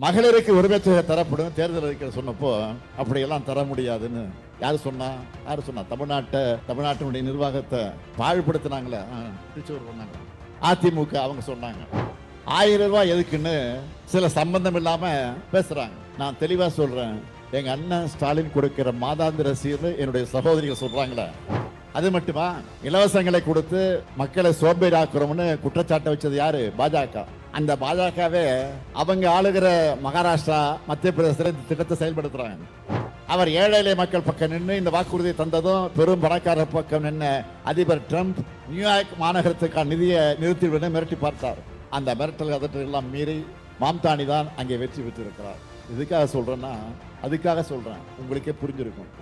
மகளிருக்கு உரிமை தொகை தரப்படும். தேர்தல் அறிக்கை சொன்னப்போ அப்படியெல்லாம் தர முடியாதுன்னு யார் சொன்னா? யார் சொன்னா? தமிழ்நாட்டை தமிழ்நாட்டினுடைய நிர்வாகத்தை பாழ்படுத்தினாங்களே. ஆ, திருச்சூர் பண்ணாங்க அதிமுக அவங்க சொன்னாங்க. ஆயிரம் ரூபாய் எதுக்குன்னு சில சம்பந்தம் இல்லாம பேசுறாங்க. நான் தெளிவா சொல்றேன். எங்க அண்ணன் ஸ்டாலின் கொடுக்கிற மாதாந்திர சீர் என்னுடைய சகோதரிகள் சொல்றாங்களே. அது மட்டுமா? இலவசங்களை கொடுத்து மக்களை சோம்பேறியாக்குறோம்னு குற்றச்சாட்டை வச்சது யாரு? பாஜக. அந்த பாஜகவே அவங்க ஆளுகிற மகாராஷ்டிரா மத்திய பிரதேசத்தில் இந்த திட்டத்தை செயல்படுத்துறாங்க. அவர் ஏழை மக்கள் பக்கம் நின்று இந்த வாக்குறுதியை தந்ததும் பெரும் பணக்காரர் பக்கம் நின்று அதிபர் ட்ரம்ப் நியூயார்க் மாநகரத்துக்கான நிதியை நிறுத்திவிட மிரட்டி பார்த்தார். அந்த மிரட்டல் அதற்கு எல்லாம் மீறி மாம்தானி தான் அங்கே வெற்றி பெற்றிருக்கிறார். இதுக்காக சொல்கிறேன்னா அதுக்காக சொல்கிறேன் உங்களுக்கே புரிஞ்சிருக்கும்.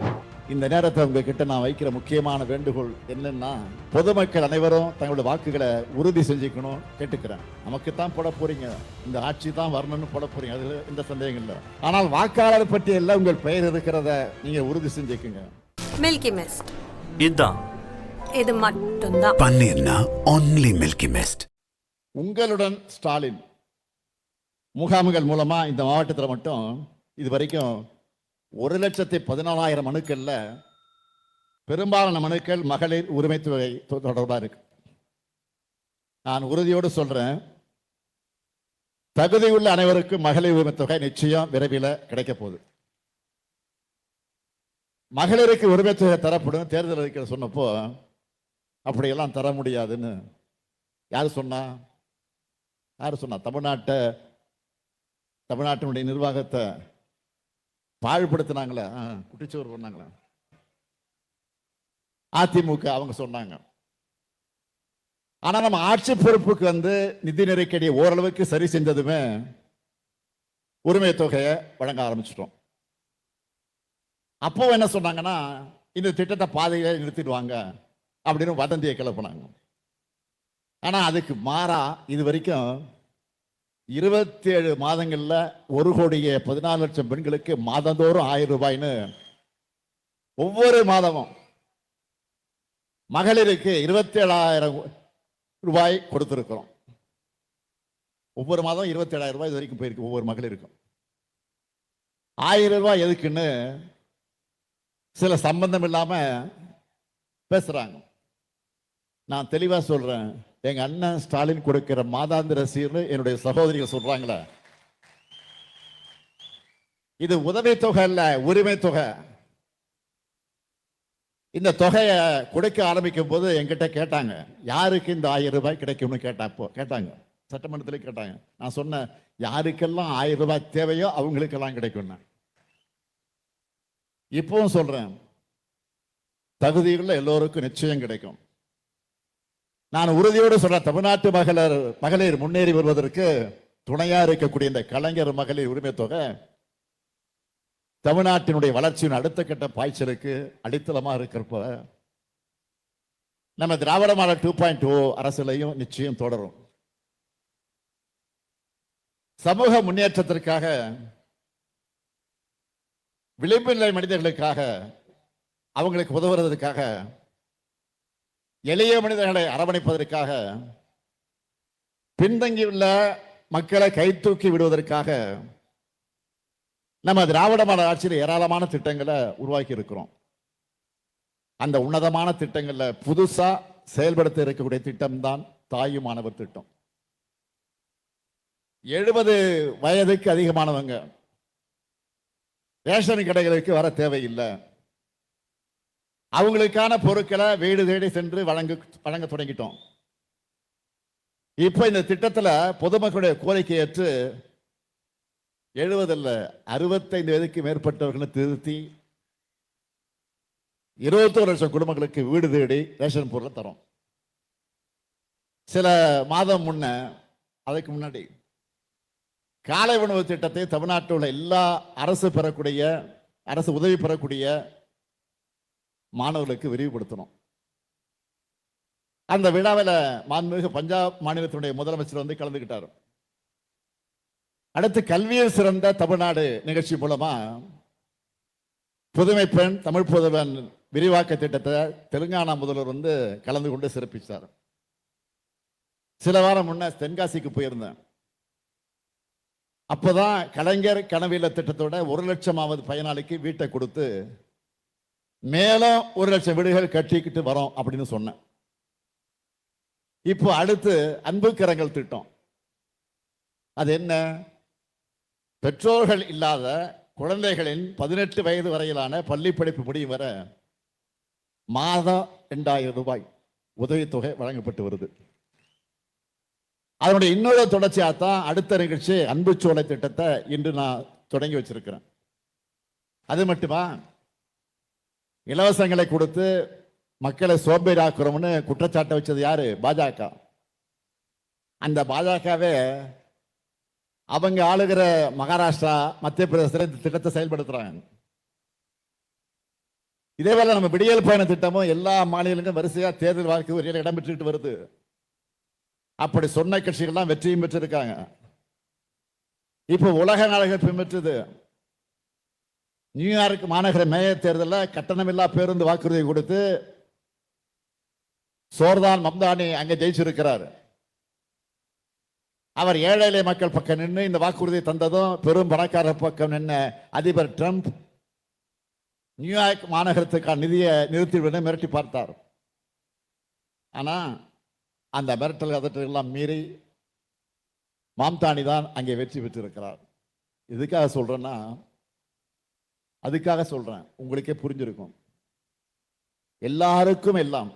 இந்த நேரத்தை உங்ககிட்ட நான் வைக்கிற முக்கியமான வேண்டுகோள் என்னன்னா பொதுமக்கள் அனைவரும் தங்களுடைய வாக்குகளை உறுதி செஞ்சுக்கணும் கேட்டுக்கிறேன். நமக்கு தான் போட போறீங்க. இந்த ஆட்சி தான் வரணும்னு போட போறீங்க. அதுல எந்த சந்தேகம் இல்லை. ஆனால் வாக்காளர் பட்டியலில் உங்கள் பெயர் இருக்கிறத நீங்க உறுதி செஞ்சுக்குங்க. மில்கி மிஸ்ட் இதுதான் இது மட்டும்தான். பன்னீர்னா ஒன்லி மில்கி மிஸ்ட் உங்களுடன் ஸ்டாலின் முகாம்கள் மூலமா இந்த மாவட்டத்தில் மட்டும் இது வரைக்கும் ஒரு லட்சத்தி பதினாலாயிரம் மனுக்கள்ல பெரும்பாலான மனுக்கள் மகளிர் உரிமைத்துறை தொ- இருக்கு. நான் உறுதியோடு சொல்றேன். தகுதியுள்ள அனைவருக்கும் மகளிர் உரிமை தொகை நிச்சயம் விரைவில் கிடைக்க போகுது. மகளிருக்கு உரிமை தொகை தரப்படும் தேர்தல் அறிக்கை சொன்னப்போ அப்படியெல்லாம் தர முடியாதுன்னு யார் சொன்னா? யார் சொன்னா? தமிழ்நாட்டை தமிழ்நாட்டினுடைய நிர்வாகத்தை பாழ்படுத்தினாங்களே? குட்டிச்சோறு பண்ணாங்களே அதிமுக அவங்க சொன்னாங்க. ஆனா நம்ம ஆட்சி பொறுப்புக்கு வந்து நிதி நெருக்கடியை ஓரளவுக்கு சரி செஞ்சதுமே உரிமை தொகையை வழங்க ஆரம்பிச்சிட்டோம். அப்போ என்ன சொன்னாங்கன்னா இந்த திட்டத்தை பாதையில நிறுத்திடுவாங்க அப்படின்னு வதந்தியை கிளப்பினாங்க. ஆனா அதுக்கு மாறா இது வரைக்கும் இருபத்தி ஏழு மாதங்கள்ல ஒரு கோடியே பதினாலு லட்சம் பெண்களுக்கு மாதந்தோறும் ஆயிரம் ரூபாய்னு ஒவ்வொரு மாதமும் மகளிருக்கு இருபத்தி ஏழாயிரம் ரூபாய் கொடுத்துருக்கிறோம். ஒவ்வொரு மாதம் இருபத்தி ஏழாயிரம் ரூபாய் இது வரைக்கும் போயிருக்கு ஒவ்வொரு மகளிருக்கும். ஆயிரம் ரூபாய் எதுக்குன்னு சில சம்பந்தம் இல்லாமல் பேசுறாங்க. நான் தெளிவாக சொல்றேன். எங்க அண்ணன் ஸ்டாலின் கொடுக்கிற மாதாந்திர சீர்னு என்னுடைய சகோதரிகள் சொல்கிறாங்களே இது உதவி தொகை இல்ல உரிமை தொகை இந்த தொகையை கொடுக்க ஆரம்பிக்கும் போது என்கிட்ட கேட்டாங்க. யாருக்கு இந்த ஆயிரம் ரூபாய் கிடைக்கும்னு கேட்டாப்போ கேட்டாங்க. சட்டமன்றத்தில் கேட்டாங்க. நான் சொன்னேன் யாருக்கெல்லாம் ஆயிரம் ரூபாய் தேவையோ அவங்களுக்கெல்லாம் கிடைக்கும் இப்பவும் சொல்றேன். தகுதியுள்ள எல்லோருக்கும் நிச்சயம் கிடைக்கும். நான் உறுதியோடு சொல்றேன் தமிழ்நாட்டு மகளிர் மகளிர் முன்னேறி வருவதற்கு துணையா இருக்கக்கூடிய இந்த கலைஞர் மகளிர் உரிமை தொகை தமிழ்நாட்டினுடைய வளர்ச்சியின் அடுத்த கட்ட பாய்ச்சலுக்கு அடித்தளமா இருக்கிறப்ப நம்ம திராவிட மாடல் டூ பாயிண்ட் ஓ அரசியலையும் நிச்சயம் தொடரும். சமூக முன்னேற்றத்திற்காக விளிம்பு நிலை மனிதர்களுக்காக அவங்களுக்கு உதவுறதுக்காக எளிய மனிதர்களை அரவணைப்பதற்காக பின்தங்கியுள்ள மக்களை கைதூக்கி விடுவதற்காக நம்ம திராவிட மாடல் ஆட்சியில் ஏராளமான திட்டங்களை உருவாக்கி இருக்கிறோம். அந்த உன்னதமான திட்டங்களில் புதுசாக செயல்படுத்த இருக்கக்கூடிய திட்டம்தான் தாயும் மாணவர் திட்டம். எழுபது வயதுக்கு அதிகமானவங்க ரேஷன் கடைகளுக்கு வர தேவையில்லை. அவங்களுக்கான பொருட்களை வீடு தேடி சென்று வழங்க வழங்க தொடங்கிட்டோம். இப்போ இந்த திட்டத்தில் பொதுமக்களுடைய கோரிக்கை ஏற்று எழுபதில் அறுபத்தைந்து வயதுக்கு மேற்பட்டவர்களை திருத்தி இருபத்தோரு லட்சம் குடும்பங்களுக்கு வீடு தேடி ரேஷன் பொருளை தரோம். சில மாதம் முன்ன அதுக்கு முன்னாடி காலை உணவு திட்டத்தை தமிழ்நாட்டில் உள்ள எல்லா அரசு பெறக்கூடிய அரசு உதவி பெறக்கூடிய மாணவர்களுக்கு விரிவுபடுத்தணும். அந்த விழாவில் மாண்புமிகு பஞ்சாப் மாநிலத்தினுடைய முதலமைச்சர் வந்து கலந்துக்கிட்டார் அடுத்து கல்வியில் சிறந்த தமிழ்நாடு நிகழ்ச்சி மூலமா புதுமை பெண் தமிழ் புதுவன் விரிவாக்க திட்டத்தை தெலுங்கானா முதல்வர் வந்து கலந்து கொண்டு சிறப்பிச்சார். சில வாரம் முன்ன தென்காசிக்கு போயிருந்தேன். அப்போதான் கலைஞர் கனவில திட்டத்தோட ஒரு லட்சமாவது பயனாளிக்கு வீட்டை கொடுத்து மேலும் ஒரு லட்சம் வீடுகள் கட்டிக்கிட்டு வரோம் அப்படின்னு சொன்னேன். இப்போ அடுத்து அன்புக்கரங்கள் திட்டம். அது என்ன? பெற்றோர்கள் இல்லாத குழந்தைகளின் பதினெட்டு வயது வரையிலான பள்ளி படிப்பு முடியும் வர மாதம் ரெண்டாயிரம் ரூபாய் உதவித்தொகை வழங்கப்பட்டு வருது. அதனுடைய இன்னொரு தொடர்ச்சியாக தான் அடுத்த நிகழ்ச்சி அன்பு சோலை திட்டத்தை இன்று நான் தொடங்கி வச்சிருக்கிறேன். அது மட்டுமா? இலவசங்களை கொடுத்து மக்களை சோம்பேறாக்குறோம்னு குற்றச்சாட்டை வச்சது யாரு? பாஜக. அந்த பாஜகவே அவங்க ஆளுகிற மகாராஷ்டிரா மத்திய பிரதேசத்தில் இந்த திட்டத்தை செயல்படுத்துறாங்க. இதேவேளை நம்ம விடியல் பயண திட்டமும் எல்லா மாநிலங்களும் வரிசையாக தேர்தல் வாழ்க்கை ஒரு இடம் பெற்றுக்கிட்டு வருது. அப்படி சொன்ன கட்சிகள்லாம் வெற்றியும் பெற்றிருக்காங்க. இப்போ உலக நாடுகள் பின்பற்றுது நியூயார்க் மாநகர மேயர் தேர்தலில் கட்டணமில்லா பேருந்து வாக்குறுதி கொடுத்து சோர்தான் மம்தானி அங்கே ஜெயிச்சிருக்கிறார். அவர் ஏழை எளிய மக்கள் பக்கம் நின்று இந்த வாக்குறுதி தந்ததும் பெரும் பணக்கார பக்கம் நின்று அதிபர் ட்ரம்ப் நியூயார்க் மாநகரத்துக்கான நிதியை நிறுத்திவிட மிரட்டி பார்த்தார். ஆனால் அந்த மிரட்டல் அதற்றெல்லாம் மீறி மாம்தானி தான் அங்கே வெற்றி பெற்றிருக்கிறார். எதுக்காக சொல்கிறேன்னா அதுக்காக சொல்றேன். உங்களுக்கே புரிஞ்சிருக்கும். எல்லாருக்கும் எல்லாம்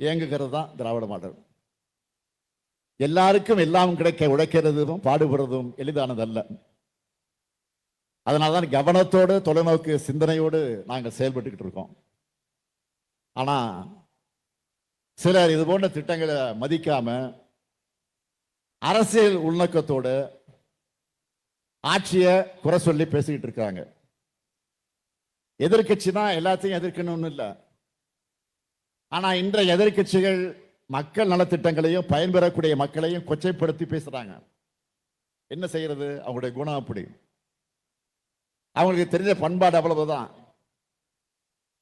இயங்குகிறது தான் திராவிட மாடல். எல்லாருக்கும் எல்லாம் கிடைக்க உழைக்கிறதும் பாடுபடுறதும் எளிதானதல்ல. அதனால தான் கவனத்தோடு தொலைநோக்கு சிந்தனையோடு நாங்கள் செயல்பட்டுக்கிட்டு இருக்கோம். ஆனா சிலர் இது போன்ற திட்டங்களை மதிக்காம அரசியல் உள்நோக்கத்தோடு ஆட்சியை குறை சொல்லி பேசிக்கிட்டு இருக்காங்க. எதிர்க்கட்சினா எல்லாத்தையும் எதிர்க்கணும்னு இல்லை. ஆனா இன்றைய எதிர்க்கட்சிகள் மக்கள் நலத்திட்டங்களையும் பயன்பெறக்கூடிய மக்களையும் கொச்சைப்படுத்தி பேசுறாங்க. என்ன செய்யறது? அவங்களுடைய குணம் அப்படி அவங்களுக்கு தெரிஞ்ச பண்பாடு அவ்வளவுதான்.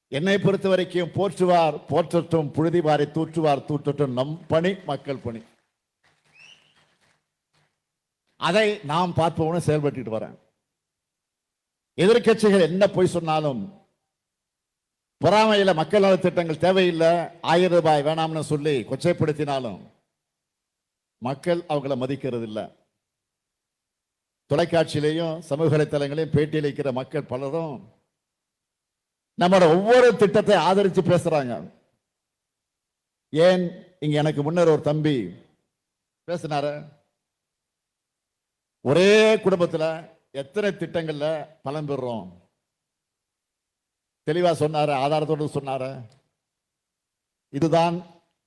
என்னை பொறுத்த வரைக்கும் போற்றுவார் போற்றட்டும் புழுதிவாரை தூற்றுவார் தூற்றட்டும் நம் பணி மக்கள் பணி. அதை நாம் பார்ப்போம்னு செயல்பட்டு வரேன். எதிர்க்கட்சிகள் என்ன போய் சொன்னாலும் பொறாமையில் மக்கள் நலத் திட்டங்கள் தேவையில்லை ஆயிரம் ரூபாய் வேணாம்னு சொல்லி கொச்சைப்படுத்தினாலும் மக்கள் அவங்கள மதிக்கிறது இல்லை தொலைக்காட்சியிலையும் சமூக வலைத்தளங்களையும் பேட்டியில் இருக்கிற மக்கள் பலரும் நம்மளோட ஒவ்வொரு திட்டத்தை ஆதரித்து பேசுறாங்க. ஏன்? இங்க எனக்கு முன்னர் ஒரு தம்பி பேசினாரு. ஒரே குடும்பத்தில் எத்தனை திட்டங்களில் பலன் பெறுறோம்? தெளிவாக சொன்னார்? ஆதாரத்தோடு சொன்னார்? இதுதான்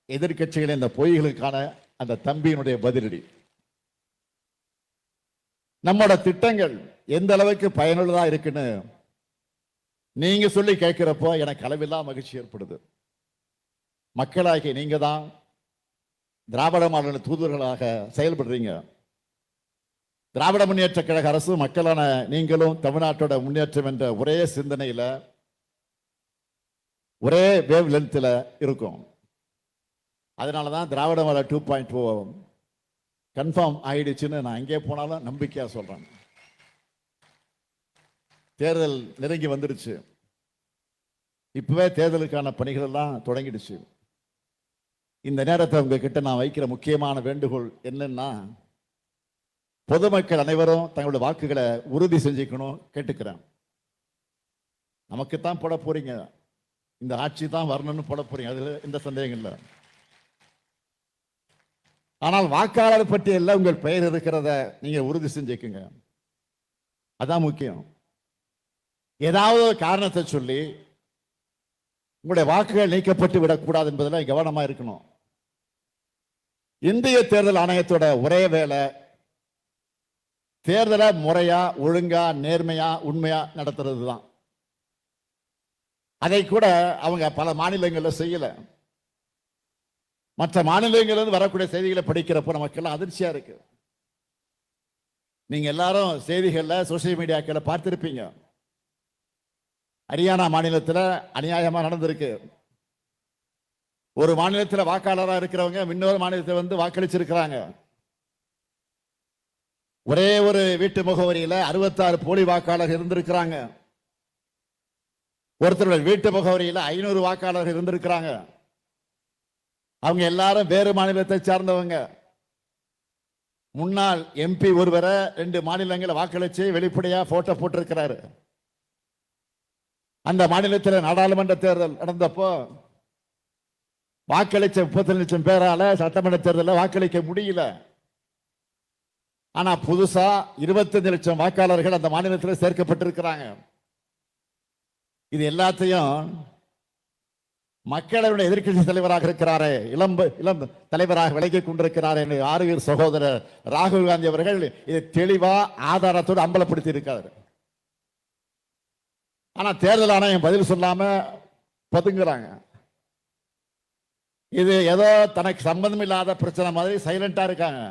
எதிர்கட்சிகளின் இந்த பொய்களுக்கான அந்த தம்பியினுடைய பதிலடி. நம்மோட திட்டங்கள் எந்த அளவுக்கு பயனுள்ளதாக இருக்குன்னு நீங்க சொல்லி கேட்கிறப்போ எனக்கு அளவில்லா மகிழ்ச்சி ஏற்படுது. மக்களாகிய நீங்க தான் திராவிட மாநில தூதுவர்களாக செயல்படுறீங்க. திராவிட முன்னேற்ற கழக அரசு மக்களான நீங்களும் தமிழ்நாட்டோட முன்னேற்றம் என்ற ஒரே சிந்தனையில் ஒரே வேவ் லென்த்தில் இருக்கும். அதனால தான் திராவிட மலை two point two confirm oh ஆயிடுச்சுன்னு நான் எங்கே போனாலும் நம்பிக்கையாக சொல்கிறேன் தேர்தல் நெருங்கி வந்துடுச்சு இப்போவே தேர்தலுக்கான பணிகள் எல்லாம் தொடங்கிடுச்சு. இந்த நேரத்தை உங்ககிட்ட நான் வைக்கிற முக்கியமான வேண்டுகோள் என்னன்னா பொதுமக்கள் அனைவரும் தங்களுடைய வாக்குகளை உறுதி செஞ்சுக்கணும் கேட்டுக்கிறேன். நமக்குத்தான் போட போறீங்க. இந்த ஆட்சி தான் வரணும்னு போட போறீங்க. அதுல எந்த சந்தேகம் இல்லை. ஆனால் வாக்காளர் பட்டியலில் உங்கள் பெயர் இருக்கிறத நீங்க உறுதி செஞ்சுக்குங்க. அதான் முக்கியம். ஏதாவது ஒரு காரணத்தை சொல்லி உங்களுடைய வாக்குகள் நீக்கப்பட்டு விடக்கூடாது என்பதில் கவனமா இருக்கணும். இந்திய தேர்தல் ஆணையத்தோட ஒரே வேலை தேர்தலை முறையா ஒழுங்கா நேர்மையா உண்மையா நடத்துறது தான் அதை கூட அவங்க பல மாநிலங்களில் செய்யல. மற்ற மாநிலங்களிலிருந்து வரக்கூடிய செய்திகளை படிக்கிறப்போ நமக்கெல்லாம் அதிர்ச்சியா இருக்கு. நீங்க எல்லாரும் செய்திகளில் சோசியல் மீடியாக்களை பார்த்துருப்பீங்க. ஹரியானா மாநிலத்தில் அநியாயமாக நடந்திருக்கு. ஒரு மாநிலத்தில் வாக்காளராக இருக்கிறவங்க இன்னொரு மாநிலத்தில் வந்து வாக்களிச்சிருக்கிறாங்க. ஒரே ஒரு வீட்டு முகவரியில அறுபத்தாறு போலி வாக்காளர் இருந்திருக்கிறாங்க. ஒருத்தருடைய வீட்டு முகவரியில ஐநூறு வாக்காளர்கள் இருந்திருக்கிறாங்க. அவங்க எல்லாரும் வேறு மாநிலத்தை சார்ந்தவங்க. முன்னாள் எம்பி ஒருவரை ரெண்டு மாநிலங்களை வாக்களிச்சு வெளிப்படையா போட்டோ போட்டிருக்கிறாரு. அந்த மாநிலத்தில் நாடாளுமன்ற தேர்தல் நடந்தப்போ வாக்களிச்ச முப்பத்தி லட்சம் பேரால சட்டமன்ற தேர்தலில் வாக்களிக்க முடியல. ஆனா புதுசா 25 லட்சம் வாக்காளர்கள் அந்த மாநிலத்தில் சேர்க்கப்பட்டிருக்கிறாங்க. இது எல்லாத்தையும் மக்களவையுடைய எதிர்கட்சி தலைவராக இருக்கிறாரே இளம் இளம் தலைவராக விலகிக் கொண்டிருக்கிறார் என்று ஆறுவீர் சகோதரர் ராகுல் காந்தி அவர்கள் இதை தெளிவா ஆதாரத்தோடு அம்பலப்படுத்தி இருக்காரு. ஆனா தேர்தல் ஆணையம் பதில் சொல்லாம பதுங்குறாங்க. இது ஏதோ தனக்கு சம்பந்தம் இல்லாத பிரச்சனை மாதிரி சைலண்டா இருக்காங்க.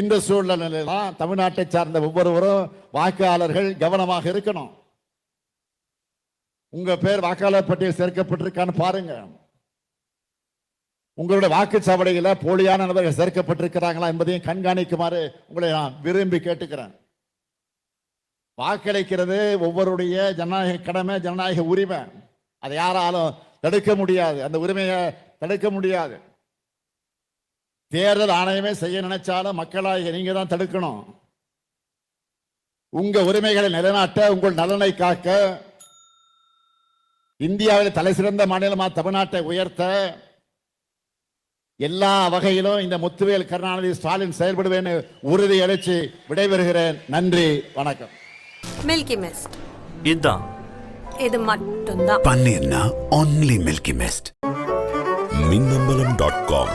இந்த சூழ்நிலையில தான் தமிழ்நாட்டை சார்ந்த ஒவ்வொருவரும் வாக்காளர்கள் கவனமாக இருக்கணும். உங்க பேர் வாக்காளர் பட்டியல் சேர்க்கப்பட்டிருக்கான்னு பாருங்க. உங்களுடைய வாக்குச்சாவடியில போலியான நபர்கள் சேர்க்கப்பட்டிருக்கிறாங்களா என்பதையும் கண்காணிக்குமாறு உங்களை நான் விரும்பி கேட்டுக்கிறேன். வாக்களிக்கிறது ஒவ்வொருடைய ஜனநாயக கடமை ஜனநாயக உரிமை. அதை யாராலும் தடுக்க முடியாது. அந்த உரிமையை தடுக்க முடியாது. தேர்தல் ஆணையமே செய்ய நினைச்சாலும் மக்களாகிய நீங்க தான் தடுக்கணும். உங்க உரிமைகளை நிலைநாட்ட உங்கள் நலனை காக்க இந்தியாவில் தலை சிறந்த மாநிலமா தமிழ்நாட்டை உயர்த்த எல்லா வகையிலும் இந்த முத்துவேல் கருணாநிதி ஸ்டாலின் செயல்படுவேன்னு உறுதி அளிச்சு விடைபெறுகிறேன். நன்றி வணக்கம். மில்கி மிஸ்ட் இதுதான் இது மட்டும்தான். பன்னீர்னா only Milky Mist. Minnambalam dot com